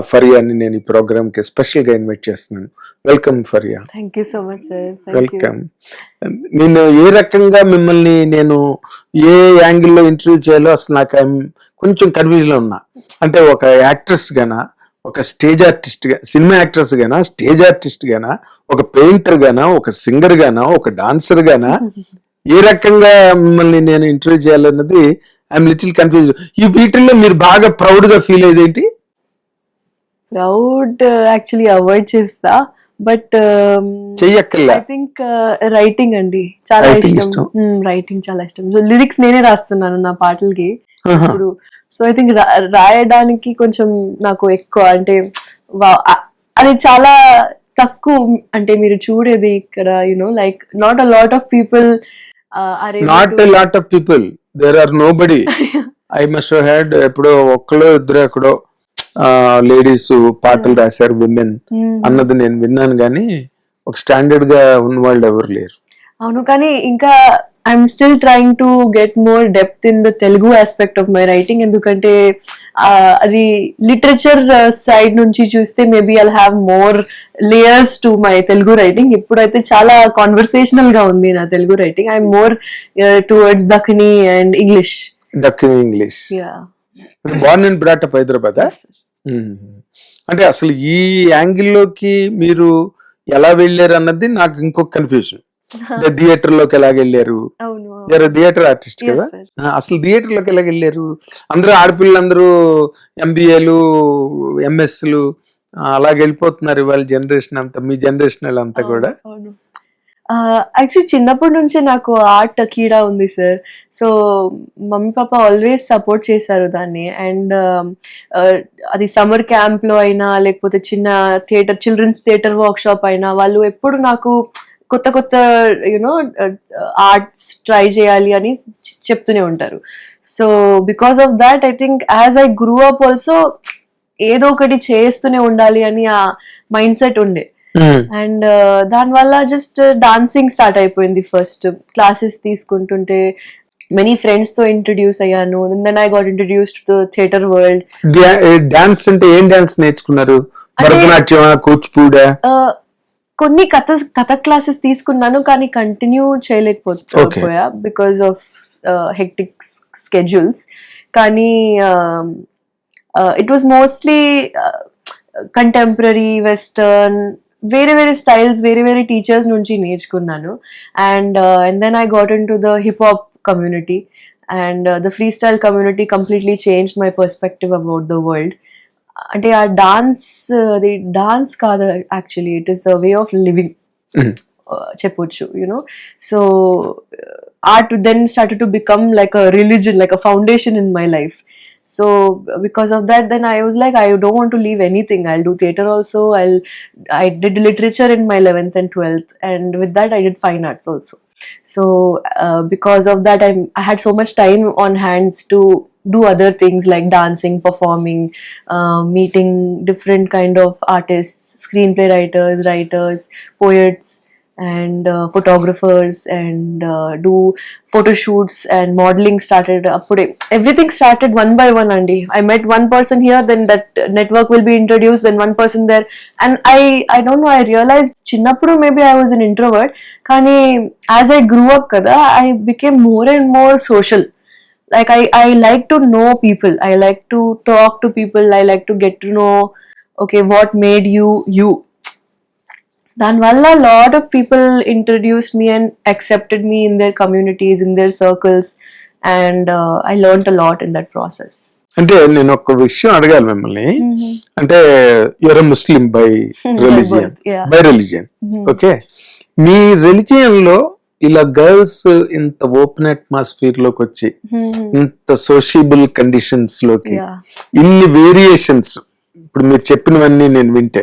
ఫరియాని నేను ఈ ప్రోగ్రామ్కి స్పెషల్గా ఇన్వైట్ చేస్తున్నాను. Welcome Faria. Thank you so much sir. Welcome. నేను ఏ రకంగా మిమ్మల్ని నేను ఏ యాంగిల్లో ఇంటర్వ్యూ చేయాలో అసలు నాకు కొంచెం కన్ఫ్యూజ్లో ఉన్నా. అంటే ఒక యాక్ట్రెస్ గానా ఒక స్టేజ్ ఆర్టిస్ట్గా సినిమా యాక్ట్రెస్ గానా స్టేజ్ ఆర్టిస్ట్ గానా ఒక పెయింటర్ గానా ఒక సింగర్ గానా ఒక డాన్సర్ గానా ఏ రకంగా మిమ్మల్ని నేను ఇంటర్వ్యూ చేయాలన్నది ఐఎమ్ లిటిల్ కన్ఫ్యూజ్ ఈ వీటిల్లో మీరు బాగా ప్రౌడ్గా ఫీల్ అయ్యేది ప్రౌడ్ యాక్చువల్లీ అవాయిడ్ చేస్తా. బట్ ఐ థింక్ రైటింగ్ అండి. చాలా ఇష్టం. రైటింగ్ చాలా ఇష్టం. లిరిక్స్ నేనే రాస్తున్నాను నా పాటలకి. ఇప్పుడు సో ఐ థింక్ రాయడానికి కొంచెం నాకు ఎక్కువ అంటే అ- అది చాలా తక్కువ అంటే మీరు చూడేది ఇక్కడ you know like not a lot of people not a lot of people there are nobody I must had ఎప్పుడో ఒక్కడో ఇద్దరు ఎక్కడో లేడీస్ పాటలు రాశారు విమెన్ అన్నది నేను విన్నాను కానీ ఒక స్టాండర్డ్గా ఉన్న వాళ్ళు ఎవరు లేరు. అవును కానీ ఇంకా I'm still trying to get more depth in the Telugu aspect of my writing ఎందుకంటే అది లిటరేచర్ సైడ్ నుంచి చూస్తే maybe I'll have more layers to my Telugu writing ఇప్పుడైతే చాలా కాన్వర్సేషనల్గా ఉంది నా Telugu writing I'm more towards Dakhani and English Dakhani English born and brought up Hyderabad అంటే అసలు ఈ యాంగిల్లోకి మీరు ఎలా వెళ్ళారు అన్నది నాకు ఇంకొక కన్ఫ్యూజన్ అంటే థియేటర్లోకి ఎలా వెళ్ళారు? థియేటర్ ఆర్టిస్ట్ కదా? అసలు థియేటర్లోకి ఎలా వెళ్ళారు? అందరూ ఆడపిల్లలందరూ ఎంబీఏలు ఎంఎస్లు అలాగ వెళ్ళిపోతున్నారు ఇవాళ జనరేషన్ అంతా మీ జనరేషన్ వాళ్ళంతా కూడా. యాక్చువల్లీ చిన్నప్పటి నుంచే నాకు ఆర్ట్ కీడా ఉంది సార్ సో మమ్మీ పాప ఆల్వేస్ సపోర్ట్ చేశారు దాన్ని. అండ్ అది సమ్మర్ క్యాంప్లో అయినా లేకపోతే చిన్న థియేటర్ చిల్డ్రన్స్ థియేటర్ వర్క్షాప్ అయినా వాళ్ళు ఎప్పుడు నాకు కొత్త కొత్త యునో ఆర్ట్స్ ట్రై చేయాలి అని చెప్తూనే ఉంటారు. So because of that I think as I grew up also ఏదో ఒకటి చేస్తూనే ఉండాలి అని ఆ మైండ్ సెట్ ఉండే. అండ్ దానివల్ల జస్ట్ డాన్సింగ్ స్టార్ట్ అయిపోయింది ఫస్ట్ క్లాసెస్ తీసుకుంటుంటే మెనీ ఫ్రెండ్స్తో ఇంట్రడ్యూస్ అయ్యాను. Then I got introduce to theatre world dance అంటే ఏం డాన్స్ నేర్చుకున్నారు? భరతనాట్యం కూచిపూడా? కొన్ని కథ కథ క్లాసెస్ తీసుకున్నాను కానీ కంటిన్యూ. చేయలేకపోయా బికాస్ ఆఫ్ హెక్టిక్ స్కెడ్యూల్స్ కానీ it was mostly contemporary western వేరే వేరే స్టైల్స్ వేరే వేరే టీచర్స్ నుంచి నేర్చుకున్నాను. And and then I got into the hip hop community and the freestyle community completely change my perspective about the world అంటే ఆ dance అది డాన్స్ కాదు actually it is a way of living. చెప్పొచ్చు you know so art then started to become like a religion like a foundation in my life so because of that then i was like i don't want to leave anything. I'll do theater also. I'll i did literature in my 11th and 12th and with that i did fine arts also. So uh, because of that I'm, i had so much time on hands to do other things like dancing performing uh, meeting different kind of artists screenplay writers writers poets and uh, photographers and uh, do photo shoots and modeling started appude everything started one by one andy. I met one person here then that network will be introduced then one person there. And i i don't know i realized chinnappudu maybe i was an introvert కానీ as i grew up kada i became more and more social. Like i i like to know people. I like to talk to people. I like to get to know okay what made you you దానివల్ల lot of people introduced me and accepted me in their communities in their circles and I learn a lot in that process అంటే నేను ఒక విషయం అడగాలి మిమ్మల్ని. అంటే your Muslim by religion. By religion okay మీ రిలీజియన్లో ఇలా గర్ల్స్ ఇంత ఓపెన్ అట్మాస్ఫియర్లోకి వచ్చి ఇంత సోషియబుల్ కండిషన్స్లోకి. ఇన్ని వేరియేషన్స్ ఇప్పుడు మీరు చెప్పినవన్నీ నేను వింటే.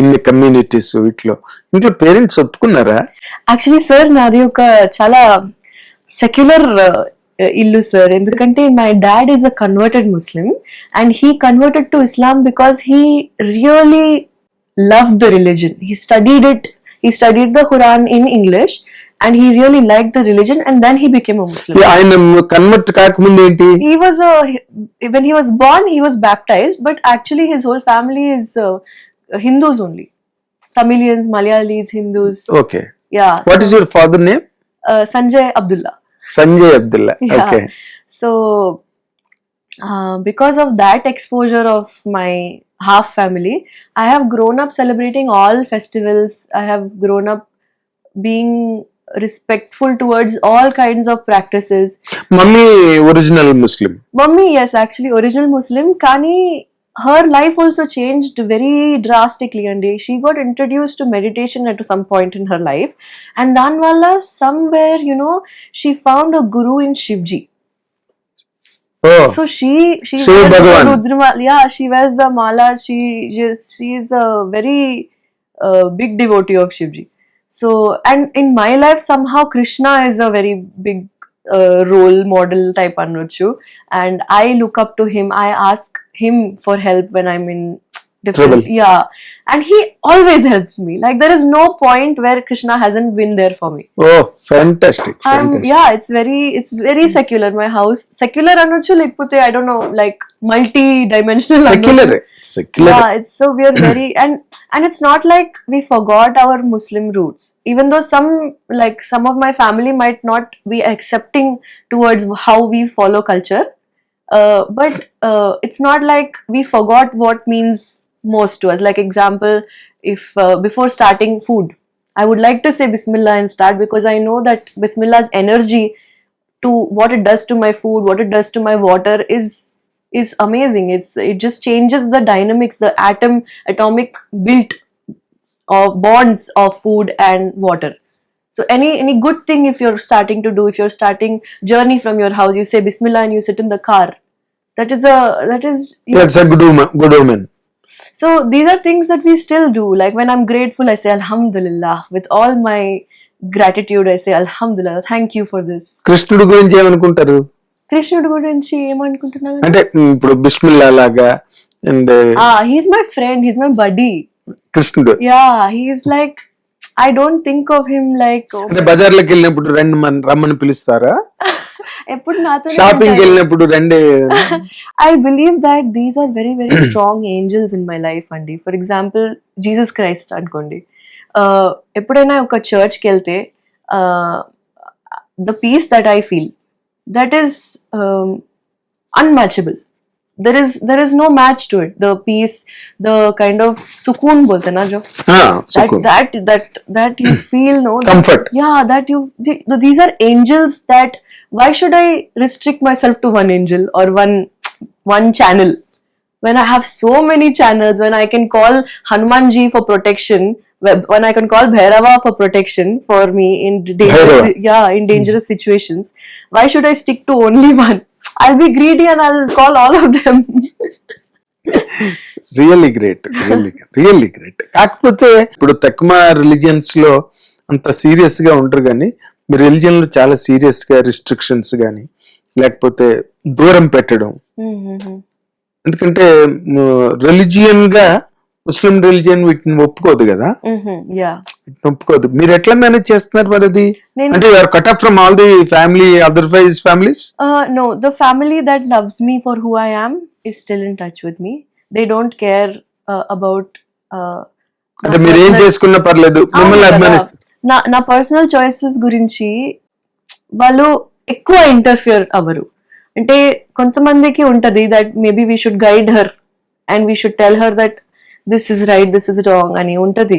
ఇన్ని కమ్యూనిటీస్ వీటిలో. ఇంట్లో పేరెంట్స్ ఒప్పుకున్నారా? యాక్చువల్లీ సార్ నాది ఒక చాలా సెక్యులర్ ఇల్లు సార్ ఎందుకంటే my dad is a converted Muslim and he converted to Islam because he really love the religion he studied it he studied the Quran in English and he really liked the religion and then he became a muslim ఆయన convert కాకముందు ఏంటి he was a when he was born he was baptized but actually his whole family is uh, hindus only tamilians malayalis hindus okay yeah what is your father name uh, sanjay abdullah Sanjay Abdullah Yeah. Okay so uh, because of that exposure of my half family i have grown up celebrating all festivals i have grown up being respectful towards all kinds of practices. Mummy, original Muslim. Mummy, yes, actually, original Muslim. Kani, her life also changed very drastically. And she got introduced to meditation at some point in her life. And Danwala, somewhere, you know, she found a guru in Shivji. Oh. So she she wears the Rudra, yeah, she wears the mala. She she is a very uh, big devotee of Shivji so and in my life somehow Krishna is a very big uh, role model type anochu and I look up to him. I ask him for help when I'm in different. Trouble. Yeah. And he always helps me. Like there is no point where Krishna hasn't been there for me. Oh, fantastic. fantastic. Yeah, it's very it's very secular. My house secular anuchu like I don't know, like multi-dimensional. Secular. Eh? Secular. Yeah, it's so we are very and and it's not like we forgot our Muslim roots. Even though some like some of my family might not be accepting towards how we follow culture. Uh, but uh, it's not like we forgot what means most to us. Like example, if uh, before starting food, I would like to say Bismillah and start because I know that Bismillah's energy to what it does to my food, what it does to my water is is amazing. It's it just changes the dynamics, the atom atomic built of bonds of food and water. So any any good thing if you're starting to do, if you're starting journey from your house, you say Bismillah and you sit in the car. That is a that is. That's know, a good omen. Good omen so these are things that we still do. Like when I'm grateful, I say Alhamdulillah. With all my gratitude, I say Alhamdulillah. Thank you for this. కృష్ణుడి గురించి ఏమనుకుంటారు కృష్ణుడు గురించి ఏమనుకుంటున్నాను అంటే ఇప్పుడు బిస్మిల్లా లాగా and Ah, he's my friend. He's my buddy. కృష్ణుడు Yeah, he's like. Don't think of him like. oh, అంటే బజార్లోకి వెళ్ళినప్పుడు రండి మన రమ్మని పిలుస్తారా? ఎప్పుడు నాతో షాపింగ్ వెళ్ళినప్పుడు రండి I believe that these are very very strong angels in my life అండి ఫర్ ఎగ్జాంపుల్ జీసస్ క్రైస్ట్ అనుకోండి. Uh, ఎప్పుడైనా ఒక చర్చ్కి వెళ్తే the peace that I feel that is unmatchable there is there is no match to it. The peace the kind of sukoon bolte na jo? Ah, sukoon. that that that that you feel no comfort. That, yeah that you the, these are angels that why should i restrict myself to one angel or one one channel? When i have so many channels when i can call Hanuman Ji for protection when I can call Bhairava for protection for me in dangerous, yeah, in dangerous hmm. situations, why should I stick to only one? I'll be greedy and i'll call all of them. Really great really really great కాకపోతే ఇప్పుడు తక్కువ రిలీజియన్స్లో అంత సీరియస్గా ఉంటారు కానీ మీ రిలీజియన్లో చాలా సీరియస్గా restrictions కానీ లేకపోతే దూరం పెట్టడం. Mhm. ఎందుకంటే రిలీజియన్గా ముస్లిం రిలీజియన్ వీటిని ఒప్పుకోదు కదా. ఒప్పుకోదు మీరు ఎట్లా మేనేజ్ చేస్తున్నారు మరి అది అంటే you're cut off from all the family otherwise families family that loves me for who I am is still in touch with me. They don't care uh, about. Uh, అంటే నా మీరు ఏం చేసుకున్నా పర్లేదు మిమ్మల్ని. అభిమానిస్తారు నా నా పర్సనల్ చాయిసెస్ గురించి వాళ్ళు ఎక్కువ ఇంటర్ఫియర్ అవ్వరు అంటే కొంతమందికి ఉంటది that maybe we should guide her and we should tell her that this is right this is wrong అని ఉంటది